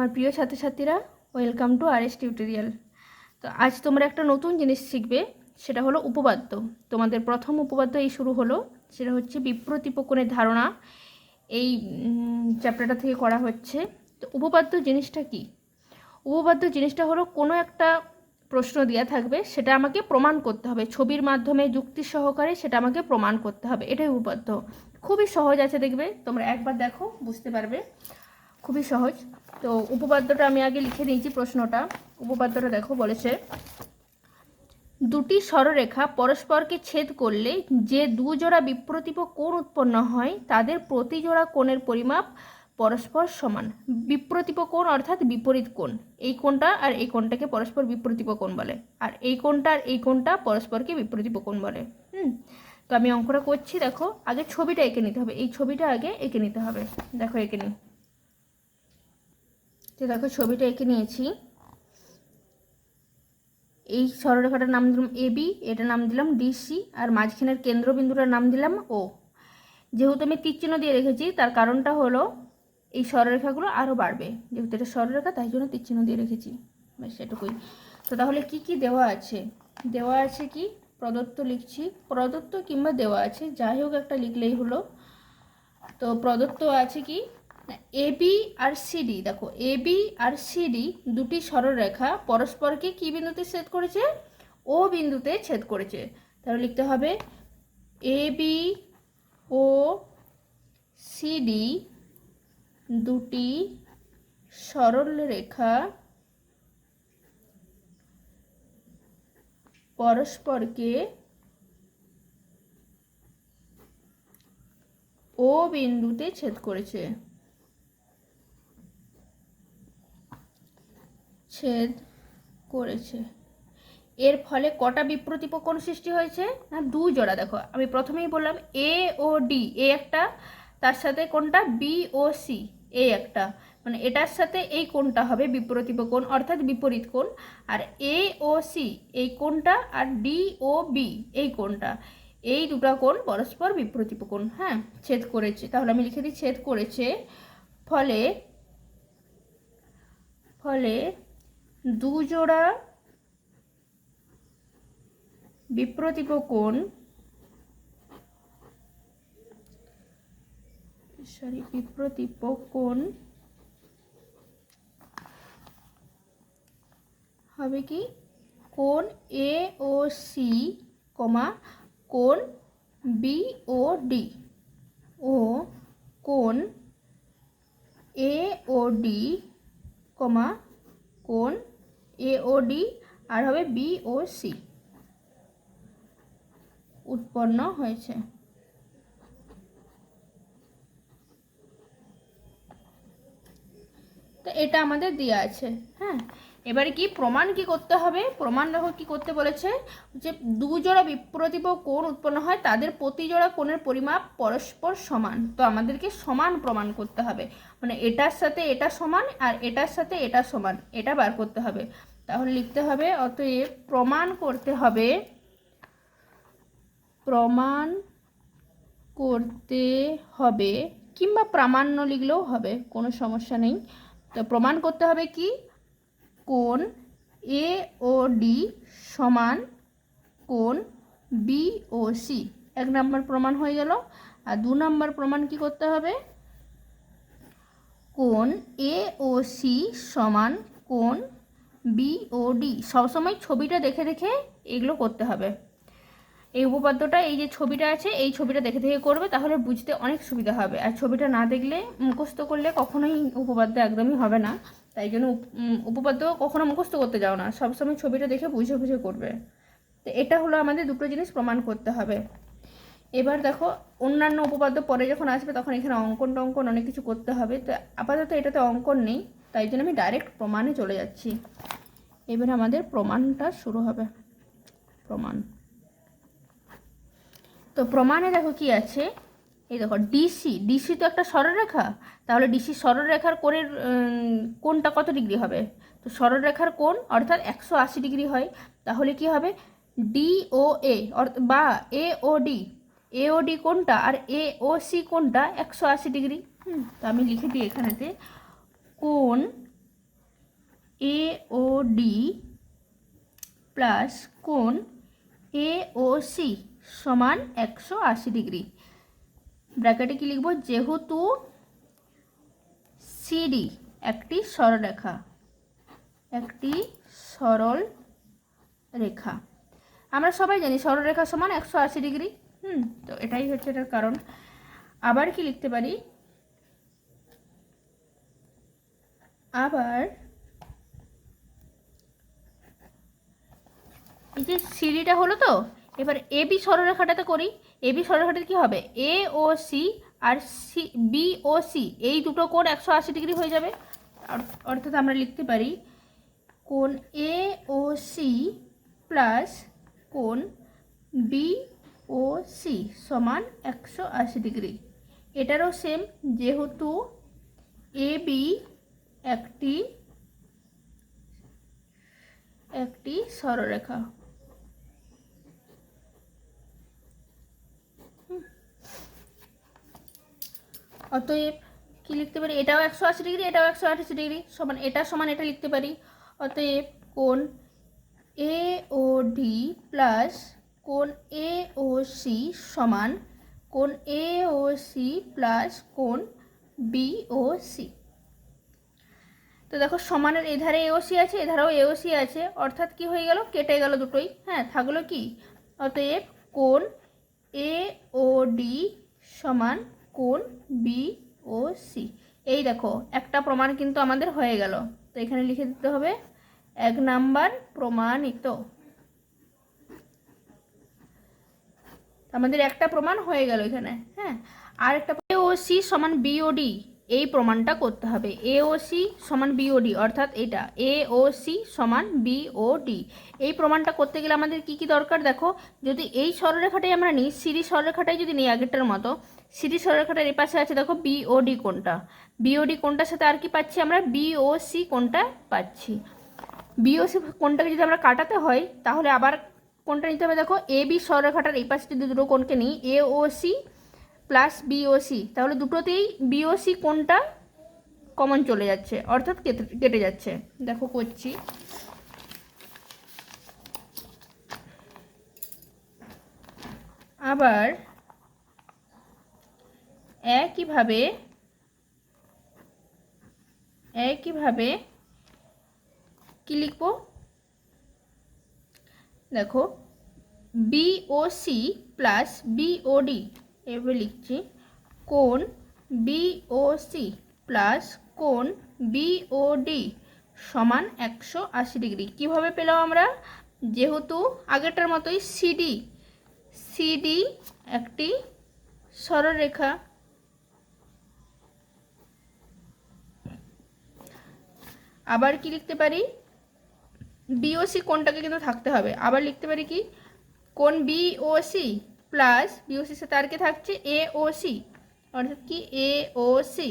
আমার প্রিয় ছাত্রছাত্রীরা welcome to R S tutorial তো আজ তোমরা একটা নতুন জিনিস শিখবে, সেটা হলো উপপাদ্য। তোমাদের প্রথম উপপাদ্য এই শুরু হলো, সেটা হচ্ছে বিপ্রতিপকনের ধারণা। এই চ্যাপ্টারটা থেকে করা হচ্ছে। তো উপপাদ্য জিনিসটা কি? উপপাদ্য জিনিসটা হলো কোনো একটা প্রশ্ন দেওয়া থাকবে, সেটা আমাকে প্রমাণ করতে হবে। ছবির মাধ্যমে, যুক্তি সহকারে সেটা আমাকে প্রমাণ করতে হবে। এটাই উপপাদ্য। খুবই সহজ আছে দেখবে, তোমরা একবার দেখো, বুঝতে পারবে। খুবই সহজ। তো উপপাদ্যটা আমি আগে লিখে দিয়েছি প্রশ্নটা। উপপাদ্যটা দেখো বলেছে, দুটি সরলরেখা পরস্পরকে ছেদ করলে যে দুজোড়া বিপ্রতীপ কোণ উৎপন্ন হয়, তাদের প্রতি জোড়া কোণের পরিমাপ পরস্পর সমান। বিপ্রতীপ কোণ অর্থাৎ বিপরীত কোণ। এই কোণটা আর এই কোণটাকে পরস্পর বিপ্রতীপ কোণ বলে। আর এই কোণটা আর এই কোণটা পরস্পরকে বিপ্রতীপ কোণ বলে। হুম? তো আমি অঙ্কটা করছি, দেখো। আগে ছবিটা এঁকে নিতে হবে। এই ছবিটা আগে এঁকে নিতে হবে। দেখো, এঁকে নিই। তো দেখো, ছবিটা এঁকে নিয়েছি। এই সরলরেখাটার নাম দিলাম এ বি, এটার নাম দিলাম ডিসি আর মাঝখানের কেন্দ্রবিন্দুটার নাম দিলাম ও। যেহেতু আমি তীরচিহ্ন দিয়ে রেখেছি, তার কারণটা হলো এই সরলরেখাগুলো আরও বাড়বে। যেহেতু এটা সরলরেখা, তাই জন্য তীরচিহ্ন দিয়ে রেখেছি। ব্যাস সেটুকুই তো তাহলে কি কি দেওয়া আছে? দেওয়া আছে কি? প্রদত্ত লিখছি। প্রদত্ত কিংবা দেওয়া আছে, যাই হোক একটা লিখলেই হলো। তো প্রদত্ত আছে কি? এ বি আর সিডি দেখো এ বি আর সিডি দুটি সরলরেখা পরস্পরকে কি বিন্দুতে ছেদ করেছে? ও বিন্দুতে ছেদ করেছে। তাহলে লিখতে হবে এ বি ও সিডি দুটি সরল রেখা পরস্পরকে ও বিন্দুতে ছেদ করেছে। ছেদ করেছে। এর ফলে কটা বিপ্রতীপ কোণ সৃষ্টি হয়েছে? না, দু জোড়া, দেখো। আমি প্রথমেই বললাম এ ও ডি এ একটা, তার সাথে কোনটা? বি ও সি এ একটা। মানে এটার সাথে এই কোণটা হবে বিপ্রতীপ কোণ অর্থাৎ বিপরীত কোণ। আর এ ও সি এই কোণটা, আর ডি ও বি এই কোণটা। এই দুটা কোণ পরস্পর বিপ্রতীপ কোণ হ্যাঁ ছেদ করেছে। তাহলে আমি লিখে দিই, ছেদ করেছে। ফলে ফলে দুজোড়া বিপ্রতীপ কোণ। সরি বিপ্রতীপ কোণ। হবে কি? কোণ এ ও সি কমা কোণ বি ও ডি ও কোণ এ ও ডি কমা কোণ এ ও ডি আর হবে বি ও সি উৎপন্ন হয়েছে। তো এটা আমাদের দেওয়া আছে হ্যাঁ? এবারে কি প্রমাণ কি করতে হবে? প্রমাণ দেখো কি করতে বলেছে যে দুজোড়া বিপ্রতীপ কোণ উৎপন্ন হয়, তাদের প্রতি জোড়া কোণের পরিমাপ পরস্পর সমান। তো আমাদেরকে সমান প্রমাণ করতে হবে। মানে এটার সাথে এটা সমান আর এটার সাথে এটা সমান, এটা বার করতে হবে। তাহলে লিখতে হবে, অতএব প্রমাণ করতে হবে, প্রমাণ করতে হবে, কিংবা প্রামাণ্য লিখলেও হবে, কোনো সমস্যা নেই। তো প্রমাণ করতে হবে কি? কোন এ ও ডি সমান কোন বি ও সি এক নম্বর প্রমাণ হয়ে গেল। আর দু নম্বর প্রমাণ কি করতে হবে? কোন এ ও সি সমান কোণ বি ও ডি, সবসময় ছবিটা দেখে দেখে এগুলো করতে হবে। এই উপপাদ্যটা, এই যে ছবিটা আছে, এই ছবিটা দেখে দেখে করবে, তাহলে বুঝতে অনেক সুবিধা হবে। আর ছবিটা না দেখলে মুখস্থ করলে কখনোই উপপাদ্য একদমই হবে না। তাই জন্য উপপাদ্য কখনো মুখস্থ করতে যাও না, সবসময় ছবিটা দেখে বুঝে বুঝে করবে। তো এটা হলো আমাদের দুটো জিনিস প্রমাণ করতে হবে। এবার দেখো, অন্যান্য উপপাদ্য পরে যখন আসবে, তখন এখানে অঙ্কন টঙ্কন অনেক কিছু করতে হবে। তো আপাতত এটাতে অঙ্কন নেই, তাই জন্য আমি ডাইরেক্ট প্রমাণে চলে যাচ্ছি। এবার আমাদের প্রমাণটা শুরু হবে। প্রমাণ। তো প্রমাণে দেখো কি আছে? এই দেখো ডিসি ডিসি তো একটা সরলরেখা। তাহলে ডিসি সরলরেখার কোণের কোণটা কত ডিগ্রি হবে? তো সরলরেখার কোণ অর্থাৎ একশো আশি ডিগ্রি হয়। তাহলে কি হবে? ডি ও এ বা এ ও ডি এ ও ডি কোনটা আর এ ও সি কোনটা একশো আশি ডিগ্রি। তো আমি লিখে দিই এখানেতে। কোণ এ ও ডি প্লাস কোণ এ ও সি সমান একশো আশি ডিগ্রি। ব্র্যাকেটে কি লিখব? যেহেতু সিডি একটি সরলরেখা, একটি সরল রেখা আমরা সবাই জানি সরলরেখা সমান একশো আশি ডিগ্রি। হুম, তো এটাই হচ্ছে এটার কারণ। আবার কি লিখতে পারি? আবার এই যে সিঁড়িটা হলো তো, এবার এ বি সরলরেখাটাতে করি, এ বি সরলরেখাটাতে কী হবে? এ ও সি আর সি, বি ও সি, এই দুটো কোণ একশো আশি ডিগ্রি হয়ে যাবে। অর্থাৎ আমরা লিখতে পারি কোণ এ ও সি প্লাস কোণ বি ও সি সমান একশো আশি ডিগ্রি। এটারও সেম যেহেতু এ বি একটি একটি সরলরেখা। অতএব কি লিখতে পারি? এটাও একশো আশি ডিগ্রি, এটাও একশো আশি ডিগ্রি। সমান, এটা সমান, এটা লিখতে পারি। অতএব কোন এ ও ডি প্লাস কোন এ ও সি সমান কোন এ ও সি প্লাস কোন বি ও সি তো দেখো, সমানের এধারে এওসি আছে, এধারেও এওসি আছে। অর্থাৎ কি হয়ে গেল? কেটে গেল দুটোই। হ্যাঁ থাকল কি? অতএব কোন এ ও ডি সমান কোণ বি ও সি এই দেখো, একটা প্রমাণ কিন্তু আমাদের হয়ে গেল। তো এখানে লিখে দিতে হবে, এক নাম্বার প্রমাণিত। আমাদের একটা প্রমাণ হয়ে গেল এখানে হ্যাঁ? আর একটা ও সি সমান বিওডি এই প্রমাণটা করতে হবে। এ ও সি সমান বিওডি অর্থাৎ এটা। এ ও সি সমান বিওডি এই প্রমাণটা করতে গেলে আমাদের কি কি দরকার? দেখো, যদি এই সরলরেখাটাই আমরা নিই সিরি সরলরেখাটাই যদি নিই আগেরটার মতো সিরি সরলরেখাটার এ পাশে আছে, দেখো বিওডি কোনটা বিওডি কোনটার সাথে আর কি পাচ্ছি আমরা? বিওসি কোনটা পাচ্ছি। বিওসি কোনটাকে যদি আমরা কাটাতে হয়, তাহলে আবার কোনটা নিতে হবে। দেখো এ বি সরলরেখাটার এই পাশে যদি দুটো কোণকে নিই A O C plus BOC তাহলে দুটোতেই বিওসি কোনটা? কমন চলে যাচ্ছে, অর্থাৎ কেটে যাচ্ছে। দেখো করছি। আবার একইভাবে একইভাবে কি লিখব? দেখো বিওসি প্লাস বিওডি এভাবে লিখছি কোণ বিওসি প্লাস কোণ বিওডি সমান একশো আশি ডিগ্রি। কীভাবে পেলাম আমরা? যেহেতু আগেরটার মতোই সিডি সিডি একটি সরলরেখা। আবার কি লিখতে পারি? বিওসি কোনটাকে কিন্তু থাকতে হবে। আবার লিখতে পারি কি? কোন বিওসি প্লাস বিওসির সাথে আর কি থাকছে এ ও সি, অর্থাৎ কি? এ ও সি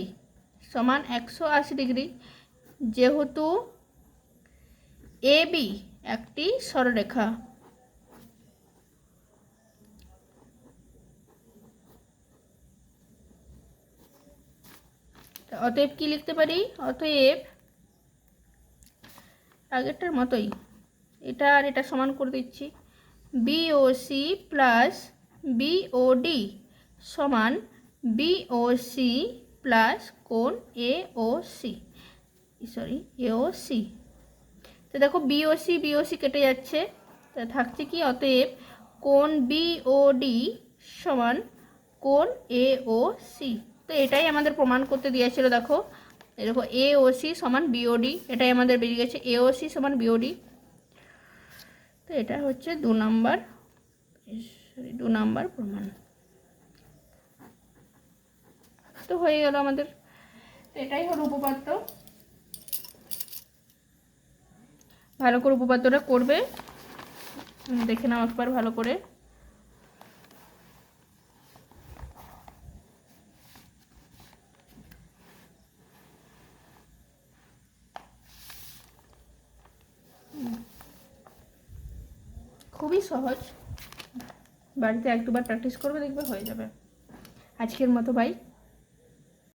সমান একশো আশি ডিগ্রি। যেহেতু এ বি একটি সরলরেখা। অতএব কি লিখতে পারি? অতএব আগেরটার মতোই, এটা আর এটা সমান করে দিচ্ছি। বিওসি প্লাস বিওডি সমান বিওসি প্লাস কোণ A O C sorry A O C তো দেখো বিওসি বিওসি কেটে যাচ্ছে। তা থাকছে কি? অতএব কোণ বিওডি সমান কোণ এ ও সি তো এটাই আমাদের প্রমাণ করতে দিয়েছিল, দেখো। দেখো এ ও সি সমান বিওডি এটাই আমাদের বেরিয়ে গেছে। এ ও সি সমান বিওডি তো এটা হচ্ছে দু নাম্বার। দু নাম্বার প্রমাণ। তো হয়ে গেল আমাদের। এটাই হলো উপপাদ্য। ভালো করে উপপাদ্যটা করবে। দেখে নাও একবার ভালো করে। খুবই সহজ। বাড়িতে এক দুবার প্র্যাকটিস করবে দেখবে হয়ে যাবে। আজকের মতো বাই